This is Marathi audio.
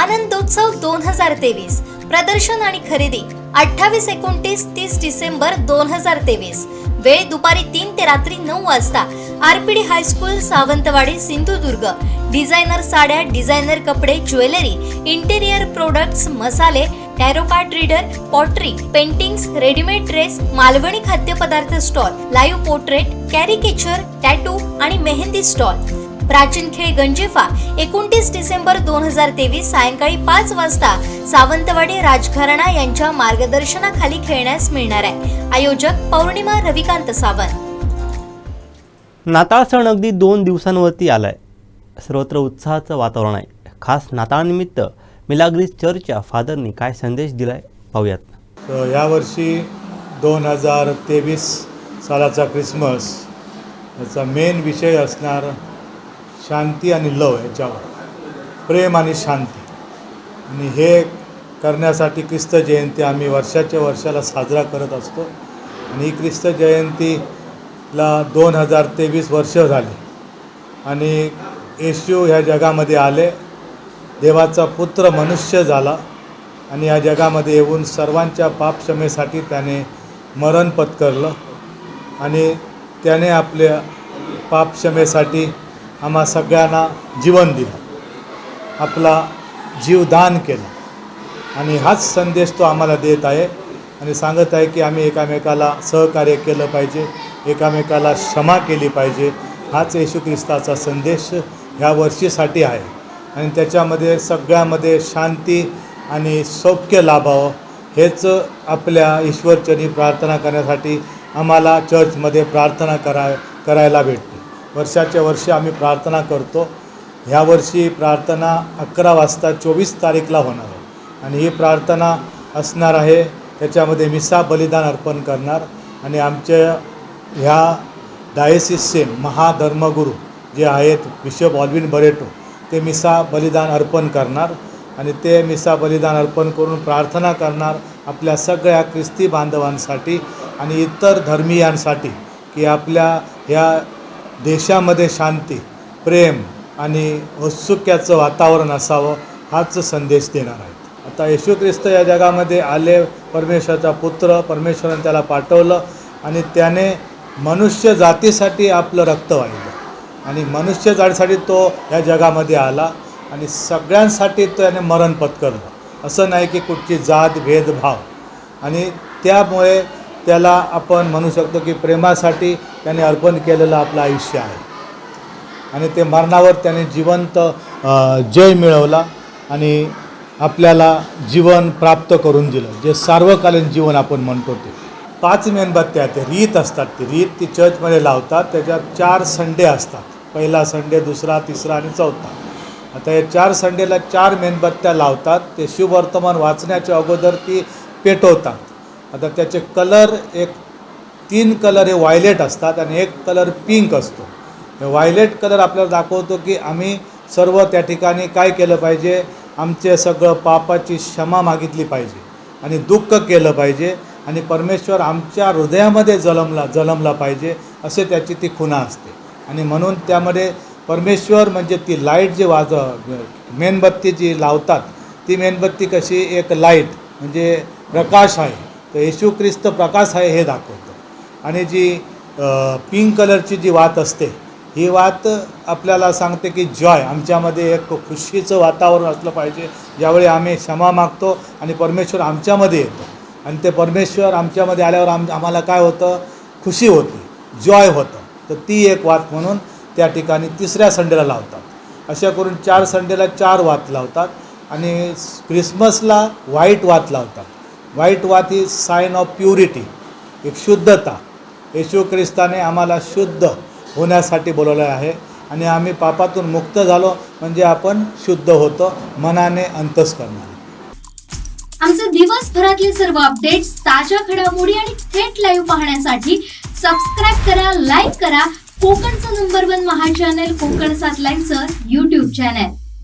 आनंदोत्सव दोन हजार तेवीस. प्रदर्शन आणि खरेदी अठ्ठावीस एकोणतीस तीस डिसेंबर दोन हजार तेवीस. वेळ दुपारी तीन ते रात्री नऊ वाजता. RPD high school Sawantwadi Sindhudurg. Designer साड्या डिझायनर कपडे ज्वेलरी इंटेरियर प्रोडक्ट्स मसाले tarot card reader pottery paintings readymade dress Malvani खाद्यपदार्थ stall live portrait caricature tattoo आणि मेहंदी स्टॉल. प्राचीन खेळ गंजिफा एकोणतीस डिसेंबर दोन हजार तेवीस सायंकाळी पाच वाजता सावंतवाडी राजघराणा यांच्या मार्गदर्शनाखाली खेळण्यास मिळणार आहे. आयोजक पौर्णिमा रविकांत सावंत. नाताळ सण अगदी दोन दिवसांवरती आला आहे सर्वत्र उत्साहाचं वातावरण आहे. खास नाताळनिमित्त मिलाग्रीस चर्चच्या फादरनी काय संदेश दिलाय पाहूयात. तर यावर्षी दोन हजार तेवीस सालाचा क्रिसमस याचा मेन विषय असणार शांती आणि लव याच्यावर. प्रेम आणि शांती. आणि हे करण्यासाठी ख्रिस्त जयंती आम्ही वर्षाच्या वर्षाला साजरा करत असतो. आणि ही ख्रिस्त जयंतीला दोन हजार तेवीस वर्ष झाली. आणि येशू ह्या जगामध्ये आले. देवाचा पुत्र मनुष्य झाला. आणि या जगामध्ये येऊन सर्वांच्या पापक्षमेसाठी त्याने मरण पत्करलं. आणि त्याने आपल्या पापक्षमेसाठी आम्हा सगळ्यांना जीवन दिलं. आपला जीवदान केलं. आणि हाच संदेश तो आम्हाला देत आहे आणि सांगत आहे की आम्ही एकामेकाला सहकार्य केलं पाहिजे एकामेकाला क्षमा केली पाहिजे. हाच येशू ख्रिस्ताचा संदेश ह्या वर्षीसाठी आहे. आणि त्याच्यामध्ये सगळ्यामध्ये शांती आणि सौख्य लाभावं हेच आपल्या ईश्वरचनी प्रार्थना करण्यासाठी आम्हाला चर्चमध्ये प्रार्थना करा करायला भेटते. वर्षाच्या वर्षी आम्ही प्रार्थना करतो. ह्या वर्षी प्रार्थना अकरा वाजता चोवीस तारीखला होणार आहे. आणि ही प्रार्थना असणार आहे त्याच्यामध्ये मिसा बलिदान अर्पण करणार. आणि आमच्या ह्या डायसिसचे महाधर्मगुरू जे आहेत बिशप ऑल्विन बरेटो ते मिसा बलिदान अर्पण करणार. आणि ते मिसा बलिदान अर्पण करून प्रार्थना करणार आपल्या सगळ्या ख्रिस्ती बांधवांसाठी आणि इतर धर्मीयांसाठी की आपल्या ह्या देशामध्ये शांती प्रेम आणि औत्सुक्याचं वातावरण असावं हाच संदेश देणार आहेत. आता येशू ख्रिस्त या जगामध्ये आले परमेश्वराचा पुत्र परमेश्वराने त्याला पाठवलं आणि त्याने मनुष्य जातीसाठी आपलं रक्त वाहिलं. आणि मनुष्य जातीसाठी तो या जगामध्ये आला आणि सगळ्यांसाठी त्याने मरण पत्करलं. असं नाही की कुठची जात भेदभाव. आणि त्यामुळे त्याला आपण म्हणू शकतो की प्रेमासाठी त्याने अर्पण केलेलं आपलं आयुष्य आहे. आणि ते मरणावर त्याने जिवंत जय मिळवला आणि आपल्याला जीवन प्राप्त करून दिलं. जे सार्वकालीन जीवन आपण म्हणतो ते. पाच मेणबत्त्या ते रीत असतात ती. रीत ती चर्चमध्ये लावतात. त्याच्यात चार संडे असतात. पहिला संडे दुसरा तिसरा आणि चौथा. आता या चार संडेला चार मेणबत्त्या लावतात. ते शुभवर्तमान वाचण्याच्या अगोदर ती पेटवतात. आता त्याचे कलर एक तीन कलर हे व्हायलेट असतात आणि एक कलर पिंक असतो. हे व्हायलेट कलर आपल्याला दाखवतो की आम्ही सर्व त्या ठिकाणी काय केलं पाहिजे? आमचे सगळं पापाची क्षमा मागितली पाहिजे आणि दुःख केलं पाहिजे आणि परमेश्वर आमच्या हृदयामध्ये जलमला जलमला पाहिजे असे त्याची ती खुणा असते. आणि म्हणून त्यामध्ये परमेश्वर म्हणजे ती लाइट जी वाज मेणबत्ती जी लावतात ती मेणबत्ती कशी? एक लाइट म्हणजे प्रकाश आहे. तर येशू ख्रिस्त प्रकाश आहे हे दाखवतं. आणि जी पिंक कलरची जी वात असते ही वात आपल्याला सांगते की जॉय आमच्यामध्ये एक खुशीचं वातावरण असलं पाहिजे. ज्यावेळी आम्ही क्षमा मागतो आणि परमेश्वर आमच्यामध्ये येतो. आणि ते परमेश्वर आमच्यामध्ये आल्यावर आम आम्हाला काय होतं? खुशी होती जॉय होतं. तर ती एक वात म्हणून त्या ठिकाणी तिसऱ्या संडेला लावतात. अशा करून चार संडेला चार वात लावतात आणि क्रिसमसला व्हाईट वात लावतात. व्हाईट वात इज साईन ऑफ प्युरिटी एक शुद्धता. येशू ख्रिस्ताने आम्हाला शुद्ध होण्यासाठी बोलवलं आहे आणि आम्ही पापातून मुक्त झालो म्हणजे आपण शुद्ध होतो मनाने अंतस्करणाने आमचे दिवसभरातले सर्व अपडेट्स ताज्या घडामोडी आणि थेट लाईव्ह पाहण्यासाठी सबस्क्राईब करा लाईक करा. कोकणचं नंबर वन महा चॅनल कोकण सात लाईनचं युट्यूब चॅनल